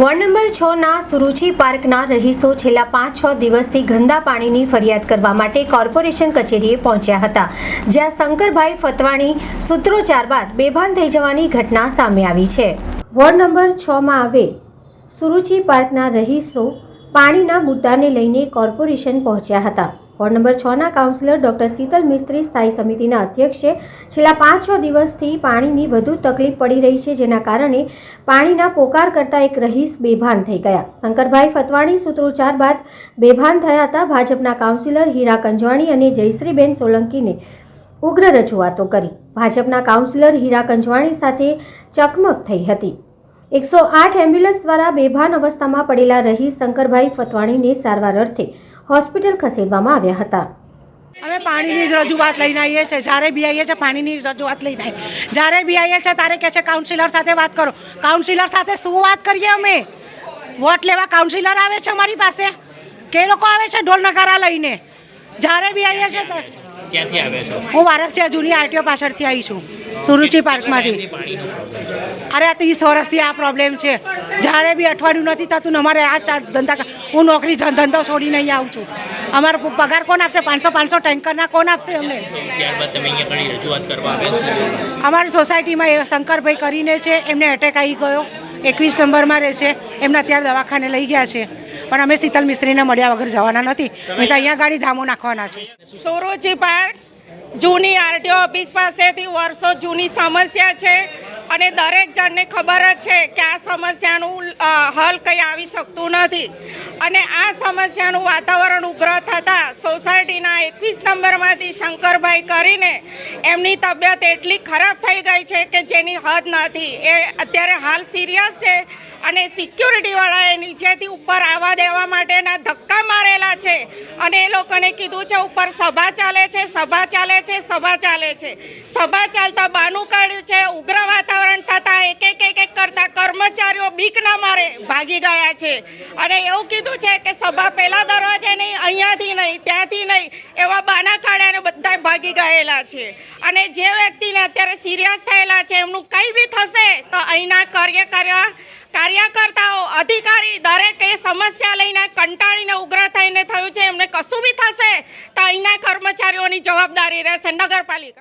Ward number છ ના સુરુચિ પાર્કના રહીશો છેલ્લા પાંચ છ દિવસથી ગંદા પાણીની ફરિયાદ કરવા માટે કોર્પોરેશન કચેરીએ પહોંચ્યા હતા, જ્યાં શંકરભાઈ ફતવાણી સૂત્રોચ્ચાર બાદ બેભાન થઈ જવાની ઘટના સામે આવી છે. વોર્ડ નંબર છ માં આવેલ સુરુચિ પાર્કના રહીશો પાણીના મુદ્દાને લઈને કોર્પોરેશન પહોંચ્યા હતા. વોર્ડ નંબર છના કાઉન્સિલર ડોક્ટર શીતલ મિસ્ત્રી સ્થાયી સમિતિના અધ્યક્ષે છેલ્લા પાંચ છ દિવસથી પાણીની વધુ તકલીફ પડી રહી છે, જેના કારણે પાણીના પોકાર કરતા એક રહીશ બેભાન થઈ ગયા. શંકરભાઈ ફતવાણી સૂત્રોચ્ચાર બાદ બેભાન થયા હતા ભાજપના કાઉન્સિલર હીરા કંજવાણી અને જયશ્રીબેન સોલંકીને ઉગ્ર રજૂઆતો કરી. ભાજપના કાઉન્સિલર હીરા કંજવાણી સાથે ચકમક થઈ હતી. એકસો આઠ એમ્બ્યુલન્સ દ્વારા બેભાન અવસ્થામાં પડેલા રહી શંકરભાઈ ફતવાણીને સારવાર અર્થે હોસ્પિટલ ખસેડવામાં આવ્યા હતા. અમે પાણીની જ રજૂઆત લઈને આવીએ છીએ. જ્યારે બી આવીએ છીએ પાણીની રજૂઆત લઈને આવીએ. જ્યારે બી આવીએ છીએ ત્યારે કહે છે કાઉન્સિલર સાથે વાત કરો. કાઉન્સિલર સાથે શું વાત કરીએ અમે? વોટ લેવા કાઉન્સિલર આવે છે અમારી પાસે? કે લોકો આવે છે ઢોલ નગારા લઈને? જ્યારે બી આવીએ છીએ ત્યારે- ક્યાંથી આવ્યા છો? હું વારસિયા જૂની આરટીઓ પાછળથી આવી છું સુરુચિ પાર્કમાંથી. અરે આ ત્રીસ વર્ષથી આ પ્રોબ્લેમ છે. જ્યારે બી અઠવાડિયું નથી થતું અમારે આ ચા- ધંધા હું નોકરી ધંધો છોડીને નહીં આવું છું. અમારો પગાર કોણ આપશે? પાંચસો પાંચસો ટેન્કરના કોણ આપશે અમને? અમારી સોસાયટીમાં એ શંકરભાઈ કરીને છે એમને એટેક આવી ગયો. એકવીસ નંબરમાં રહે છે. એમને અત્યારે દવાખાને લઈ ગયા છે. પણ અમે શીતલ મિસ્ત્રીને મળ્યા વગર જવાના નથી. નહીં તો અહીંયા ગાડી ધામો નાખવાના છે. સુરુચિ પાર્ક, જૂની આરટીઓ ઓફિસ પાસેથી વર્ષો જૂની સમસ્યા છે અને દરેક જણને ખબર જ છે કે આ સમસ્યાનું હલ કંઈ આવી શકતું નથી. અને આ સમસ્યાનું વાતાવરણ ઉગ્ર થતાં સોસાયટીના એકવીસ નંબરમાંથી શંકરભાઈ કરીને એમની તબિયત એટલી ખરાબ થઈ ગઈ છે કે જેની હદ નથી. એ અત્યારે હાલ સિરિયસ છે. અને સિક્યુરિટીવાળાએ નીચેથી ઉપર આવવા દેવા માટેના ધક્કા મારેલા છે. અને એ લોકોને કીધું છે, ઉપર સભા ચાલે છે, સભા ચાલે છે, સભા ચાલે છે. સભા ચાલતા બાનું કાઢ્યું છે, ઉગ્ર વાતાવરણ થતાં એક એક એક એક કરતા કર્મચારીઓ બીક ના મારે ભાગી ગયા છે. અને એવું કીધું છે કે સભા પહેલાં દરવાજે નહીં, અહીંયાથી નહીં, ત્યાંથી નહીં. એવા બાના કાઢ્યા બધા ભાગી ગયેલા છે. અને જે વ્યક્તિને અત્યારે સિરિયસ થયેલા છે, એમનું કંઈ બી થશે, તો અહીંના કાર્યકર્તા કાર્યકર્તાઓ, અધિકારી દરેક એ સમસ્યા લઈને કંટાળીને ઉગ્ર થઈને થયું છે, એમને કશું બી થશે, તો અહીંના કર્મચારીઓની જવાબદારી રહેશે નગરપાલિકા.